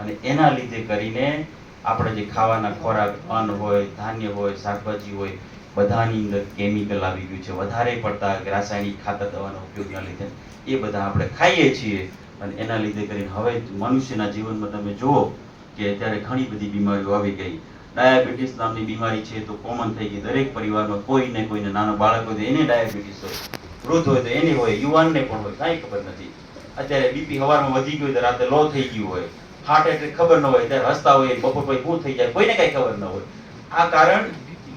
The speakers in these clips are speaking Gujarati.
અને એના લીધે કરીને આપણે જે ખાવાના ખોરાક, અન્ન હોય, ધાન્ય હોય, શાકભાજી હોય, બધાની અંદર કેમિકલ આવી ગયું છે. વધારે પડતા રાસાયણિક ખાતર દવાનો ઉપયોગના લીધે એ બધા આપણે ખાઈએ છીએ. અને એના લીધે કરીને હવે મનુષ્યના જીવનમાં તમે જુઓ કે અત્યારે ઘણી બધી બીમારીઓ આવી ગઈ. ડાયાબિટીસ નામની બીમારી છે તો કોમન થઈ ગઈ. દરેક પરિવારમાં કોઈને કોઈને નાનો બાળક હોય તો એને ડાયાબિટીસ હોય, વૃદ્ધ હોય તો એને હોય, યુવાનને પણ હોય, કાંઈ ખબર નથી. અત્યારે બીપી હવારમાં વધી ગયું તો રાતે લો થઈ ગયું હોય. હાર્ટ એટેક ખબર ન હોય, ત્યારે હસતા હોય બપોર પછી શું થઈ જાય, કોઈને કઈ ખબર ન હોય. આ કારણ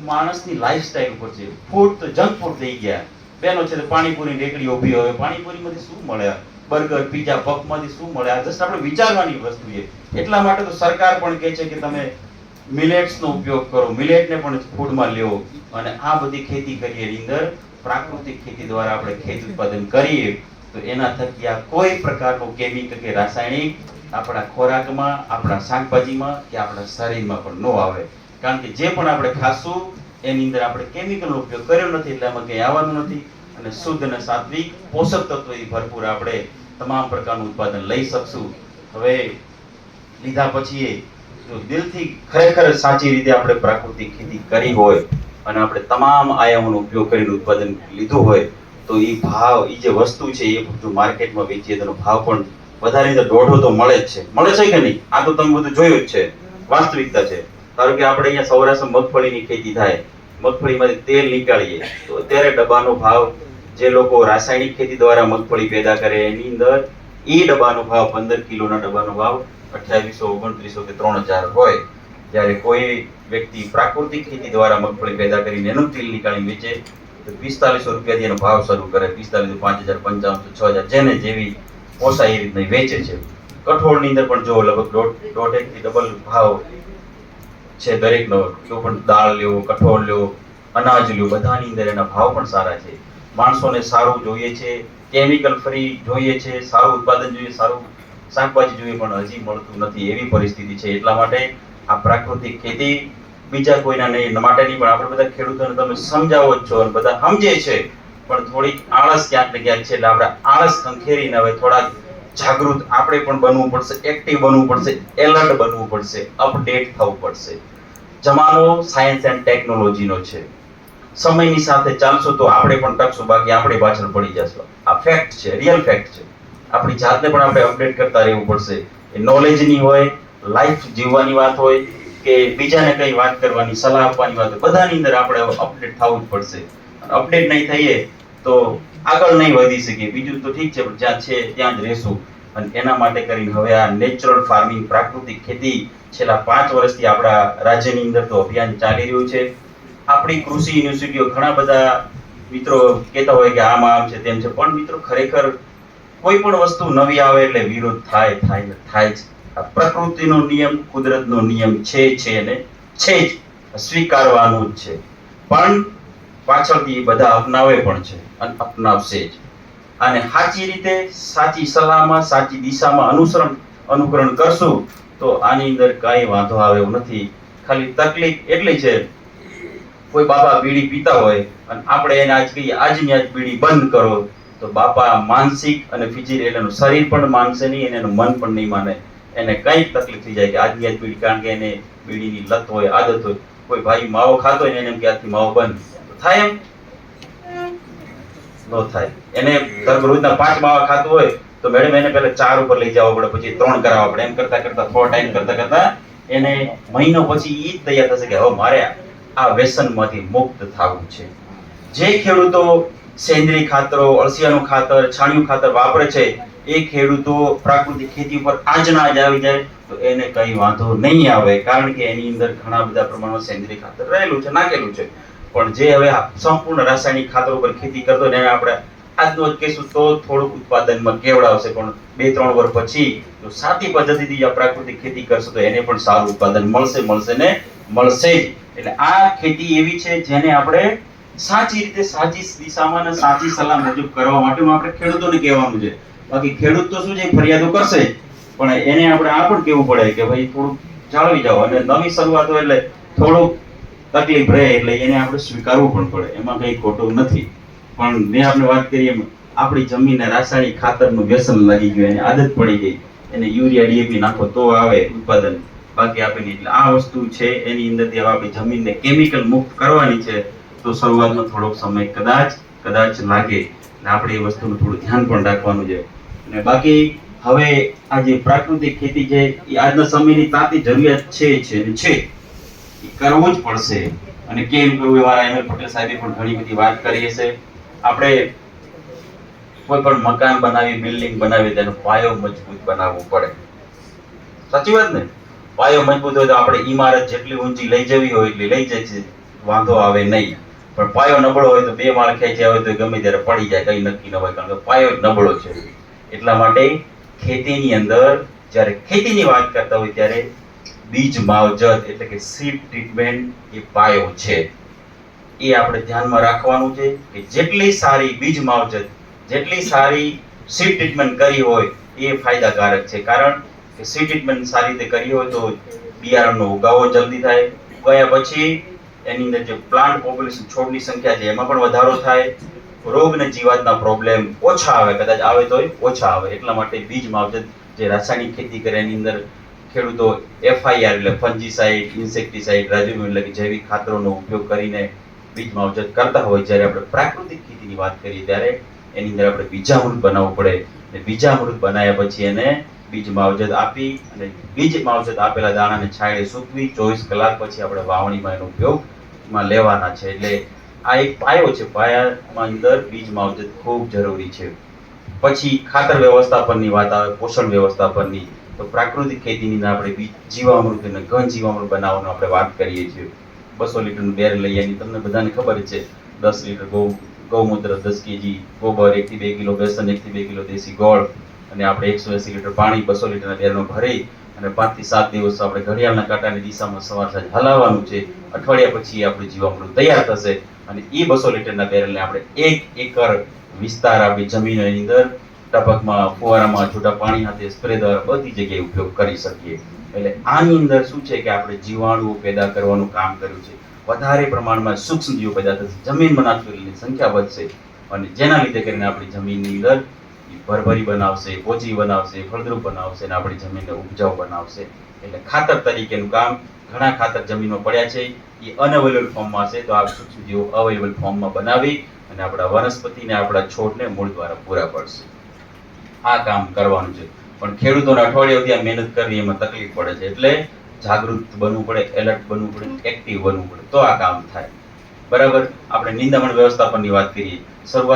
માણસની લાઈફસ્ટાઈલ ઉપર છે. ફૂડ તો જંક ફૂડ થઈ ગયા. બેનો છે પાણીપુરી રેકડી ઊભી હોય, પાણીપુરીમાંથી શું મળે? બર્ગર પીઝા પફમાંથી શું મળે? આ જસ્ટ આપણે વિચારવાની વસ્તુ છે. એટલા માટે તો સરકાર પણ કહે છે કે તમે મિલેટ્સનો ઉપયોગ કરો. મિલેટને પણ ફૂડમાં લેવો અને આ બધી ખેતી કરીએ અંદર, પ્રાકૃતિક ખેતી દ્વારા આપણે ખેત ઉત્પાદન કરીએ, તો એના થકી આ કોઈ પ્રકારનું કેમિકલ કે રાસાયણિક આપણા ખોરાકમાં, આપણા શાકભાજીમાં કે આપણા શરીરમાં પણ ન આવે. કારણ કે જે પણ આપણે ખાશું, એની અંદર આપણે કેમિકલનો ઉપયોગ કર્યો નથી, એટલે એમાં કંઈ આવવાનું નથી. અને શુદ્ધ અને સાત્વિક પોષક તત્વોથી ભરપૂર આપણે તમામ પ્રકારનું ઉત્પાદન લઈ શકશું. હવે લીધા પછી જો દિલથી ખરેખર સાચી રીતે આપણે પ્રાકૃતિક ખેતી કરી હોય અને આપણે તમામ આયામોનો ઉપયોગ કરીને ઉત્પાદન લીધું હોય, તો એ ભાવ એ જે વસ્તુ છે, એ બધું માર્કેટમાં વેચીએ તેનો ભાવ પણ વધારે અંદર દોઢો તો મળે જ છે. મળે છે કે નહીં? આ તો તમે બધું જોયું જ છે. વાસ્તવિકતા છે. ધારો કે આપણે અહીંયા સૌરાષ્ટ્રમાં મગફળીની ખેતી થાય. મગફળીમાંથી તેલ નીકાળીએ, તો અત્યારે ડબ્બાનો ભાવ જે લોકો રાસાયણિક ખેતી દ્વારા મગફળી પેદા કરે, એની અંદર એ ડબ્બાનો ભાવ પંદર કિલોના ડબ્બાનો ભાવ અઠ્યાવીસો, ઓગણત્રીસો કે ત્રણ હજાર હોય. જ્યારે કોઈ વ્યક્તિ પ્રાકૃતિક ખેતી દ્વારા મગફળી પેદા કરીને એનું તેલ નીકાળી વેચે, તો પિસ્તાલીસો રૂપિયાથી એનો ભાવ શરૂ કરે. પિસ્તાલીસો પાંચ હજાર પંચાવનસો છ હજાર, જેને જેવી પોસાય એ રીતના વેચે છે. કઠોળની અંદર પણ જો લગભગ દોઢ દોઢ એકથી ડબલ ભાવ છે દરેકનો જો પણ દાળ લેવો કઠોળ લેવો અનાજ લેવો બધાની અંદર એના ભાવ પણ સારા છે. માણસોને સારું જોઈએ છે કેમિકલ ફ્રી જોઈએ છે, સારું ઉત્પાદન જોઈએ, સારું શાકભાજી જોઈએ પણ હજી મળતું નથી એવી પરિસ્થિતિ છે. એટલા માટે આ પ્રાકૃતિક ખેતી બીજા કોઈના નહીં, માટે નહીં પણ આપણે બધા ખેડૂતોને તમે સમજાવો જ છો અને બધા સમજે છે પણ થોડીક આળસ ક્યાંક ને છે એટલે આપણે આળસ ખંખેરીને હવે થોડાક જાગૃત આપણે પણ બનવું પડશે એક્ટિવ બનવું પડશે એલર્ટ બનવું પડશે અપડેટ થવું પડશે. જમાનો સાયન્સ એન્ડ ટેકનોલોજીનો છે. સમયની સાથે ચાલશો તો આપણે પણ ટકશું, બાકી આપણે પાછળ પડી જશું. આ ફેક્ટ છે રિયલ ફેક્ટ છે. આપણી જાતને પણ આપણે અપડેટ કરતા રહેવું પડશે. એ નોલેજની હોય લાઈફ જીવવાની વાત હોય, કે બીજાને કઈ વાત કરવાની, સલાહ આપવાની વાત હોય, બધાની અંદર આપણે અપડેટ થવું જ પડશે. અપડેટ નહીં થઈએ તો આગળ નહીં વધી શકીએ. બીજું તો ઠીક છે, પણ જ્યાં છે ત્યાં જ રહેશું. અને એના માટે કરીને હવે આ નેચરલ ફાર્મિંગ, પ્રાકૃતિક ખેતી છેલ્લા પાંચ વર્ષથી આપણા રાજ્યની અંદર તો અભિયાન ચાલી રહ્યું છે. આપણી કૃષિ યુનિવર્સિટીઓ ઘણા બધા મિત્રો કહેતા હોય કે આમાં આમ છે, તેમ છે, પણ મિત્રો ખરેખર કોઈ પણ વસ્તુ નવી આવે એટલે વિરોધ થાય થાય થાય જ. પ્રકૃતિનો નિયમ, કુદરતનો નિયમ છે છે અને છે જ. સ્વીકારવાનું જ છે. પણ પાછળથી બધા અપનાવે પણ છે અને અપનાવશે જ. અને સાચી રીતે સાચી સલાહમાં, સાચી દિશામાં અનુસરણ, અનુકરણ કરશું તો આની અંદર કાંઈ વાંધો આવે એવું નથી. ખાલી તકલીફ એટલી છે, કોઈ બાપા બીડી પીતા હોય અને આપણે એને આજ કહીએ, આજની આજ બીડી બંધ કરો, તો બાપા માનસિક અને ફિઝિકલ એનું શરીર પણ માનશે નહીં, અને એનું મન પણ નહીં માને. એને કંઈક તકલીફ થઈ જાય કે આજની આજ બીડી, કારણ કે એને બીડીની લત હોય, આદત હોય, કોઈ ભાઈ માવો ખાતો હોય ને એને એમ કે આજથી માવો બંધ. થાય એમ? થાય. એને ધર્મ રોજના પાંચ માવા ખાતું હોય, તો મેડમ એને પહેલા ચાર ઉપર લઈ જવા પડે, પછી ત્રણ કરાવવા પડે. એમ કરતા કરતા, થોડો ટાઈમ કરતા કરતા એને મહિનો પછી જ તૈયાર થશે કે, હવે મારે આ વ્યસનમાંથી મુક્ત થવું છે. જે ખેડૂતો સેન્દ્રીય ખાતરો, અળસિયાનું ખાતર, છાણિયું ખાતર વાપરે છે, એ ખેડૂતો પ્રાકૃતિક ખેતી ઉપર આજના આજ આવી જાય, તો એને કઈ વાંધો નહીં આવે, કારણ કે એની અંદર ઘણા બધા પ્રમાણમાં સેન્દ્રીય ખાતર રહેલું છે, નાખેલું છે. પણ જે હવે સંપૂર્ણ રાસાયણિક ખાતર ઉપર ખેતી કરતો એને આપણે આજનો જ કહીશું તો થોડુંક ઉત્પાદનમાં કેવડાવશે. પણ બે, ત્રણ વર્ષ પછી જો સાચી પદ્ધતિથી આ પ્રાકૃતિક ખેતી કરશે તો એને પણ સારું ઉત્પાદન મળશે મળશે ને મળશે જ. એટલે આ ખેતી એવી છે જેને આપણે સાચી રીતે સાચી દિશામાં અને સાચી સલાહ મુજબ કરવા માટે આપણે ખેડૂતોને કહેવાનું છે. બાકી ખેડૂત તો શું છે, ફરિયાદો કરશે. પણ એને આપણે આ પણ કહેવું પડે કે ભાઈ થોડુંક જાળવી જાઓ. અને નવી શરૂઆત એટલે થોડુંક તકલીફ રહે એટલે એને આપણે સ્વીકારવું પણ પડે. એમાં કંઈ ખોટું નથી. પણ મેં આપણે વાત કરી એમ, આપણી જમીનને રાસાયણિક ખાતરનું વ્યસન લાગી ગયું, એની આદત પડી ગઈ. એને યુરિયા ડીએપી નાખો તો આવે ઉત્પાદન. બાકી આપે એટલે આ વસ્તુ છે, એની અંદરથી આપણી જમીનને કેમિકલ મુક્ત કરવાની છે, તો શરૂઆતમાં થોડોક સમય કદાચ કદાચ લાગે. અને આપણે એ વસ્તુનું થોડું ધ્યાન પણ રાખવાનું છે. અને બાકી હવે આ જે પ્રાકૃતિક ખેતી છે, એ આજના સમયની તાતી જરૂરિયાત છે છે. કરવું જ પડશે. અને કેમ કરવું એ એમએલ પટેલ સાહેબે પણ ઘણી બધી વાત કરી હશે. આપણે કોઈ પણ મકાન બનાવી બિલ્ડિંગ બનાવી તેનો પાયો મજબૂત બનાવવો પડે. સાચી વાત ને? પાયો મજબૂત હોય તો આપણે ઈમારત જેટલી ઊંચી લઈ જવી હોય એટલી લઈ જાય વાંધો આવે નહીં. પણ પાયો નબળો હોય તો બે માળ ખેંચ્યા હોય તો ગમે ત્યારે પડી જાય, કઈ નક્કી ન હોય. કારણ કે પાયો જ નબળો છે. એટલા માટે ખેતીની અંદર જ્યારે ખેતીની વાત કરતા હોય ત્યારે બીજ માવજત એટલે કે સીડ ટ્રીટમેન્ટ એ પાયો છે. એ આપણે ધ્યાનમાં રાખવાનું છે કે જેટલી સારી બીજ માવજત જેટલી સારી સીડ ટ્રીટમેન્ટ કરી હોય એ ફાયદાકારક છે. કારણ કે સીડ ટ્રીટમેન્ટ સારી રીતે કરી હોય તો બિયારણનો ઉગાવો જલ્દી થાય. ઉગાયા પછી એની અંદર જે પ્લાન્ટ પોપ્યુલેશન છોડની સંખ્યા છે એમાં પણ વધારો થાય. રોગ ને જીવાતના પ્રોબ્લેમ ઓછા આવે, કદાચ આવે તોય ઓછા આવે. એટલા માટે બીજ માવજત જે રાસાયણિક ખેતી કરે એની અંદર ખેડૂતો એફઆઈઆર એટલે ફંજીસાઇડ ઇન્સેક્ટિસાઇડ રાજુ એટલે કે જૈવિક ખાતરોનો ઉપયોગ કરીને બીજ માવજત કરતા હોય જ્યારે આપણે પ્રાકૃતિક ખેતીની વાત કરીએ ત્યારે એની અંદર આપણે બીજામૃત બનાવવું પડે. અને બીજામૃત બનાવ્યા પછી એને બીજ માવજત આપી અને બીજ માવજત આપેલા દાણાને છાંયડે સૂકવી ચોવીસ કલાક પછી આપણે વાવણીમાં એનો ઉપયોગમાં લેવાના છે. એટલે આ એક પાયો છે. પાયામાં અંદર બીજ માવજત ખૂબ જરૂરી છે. પછી ખાતર વ્યવસ્થાપનની વાત આવે, પોષણ વ્યવસ્થાપનની. તો પ્રાકૃતિક ખેતીની અંદર આપણે જીવામૃત અને ઘન જીવામૃત બનાવવાનું આપણે વાત કરીએ છીએ. બસો લીટરનું બેર લઈ આવીને તમને બધાને ખબર છે, દસ લીટર ગૌ, ગૌમૂત્ર, દસ કેજી ગોબર એકથી બે કિલો બેસન એકથી બે કિલો દેશી ગોળ અને આપણે એકસો એસી લીટર પાણી બસો લીટરના બેરનો ભરી અને પાંચથી સાત દિવસ આપણે ઘડિયાળના કાંટાની દિશામાં સવાર સાંજ હલાવવાનું છે. અઠવાડિયા પછી આપણું જીવામૃત તૈયાર થશે અને એ બસો લીટરના બેરલને આપણે એક એકર વિસ્તાર આપણી જમીનની અંદર ટપકમાં ફુવારામાં છૂટા પાણી સાથે સ્પ્રે દ્વારા બધી જગ્યાએ ઉપયોગ કરી શકીએ. એટલે આની અંદર શું છે કે આપણે જીવાણુઓ પેદા કરવાનું કામ કર્યું છે. વધારે પ્રમાણમાં સૂક્ષ્મ જીવો પેદા થશે, જમીનમાં નાઇટ્રોજનની સંખ્યા વધશે અને જેના લીધે કરીને આપણી જમીનની અંદર ભરભરી બનાવશે ઓછી બનાવશે, ફળદ્રુપ બનાવશે અને આપણી જમીનને ઉપજાઉ બનાવશે. એટલે ખાતર તરીકેનું કામ ઘણા ખાતર જમીનમાં પડ્યા છે. એ અનઅવેલેબલ ફોર્મમાં છે. તો આ સૂક્ષ્મ જીવો અવેલેબલ ફોર્મમાં બનાવી અને આપણા વનસ્પતિને આપણા છોડને મૂળ દ્વારા પૂરા પડશે. આ કામ કરવાનું છે. પણ ખેડૂતોને અઠવાડિયા સુધી મહેનત કરવી એમાં તકલીફ પડે છે. એટલે જાગૃત બનવું પડે, એલર્ટ બનવું પડે એક્ટિવ બનવું પડે. તો આ કામ થાય. બરાબર? આપણે નિંદામણ વ્યવસ્થાપનની વાત કરીએ. શરૂઆત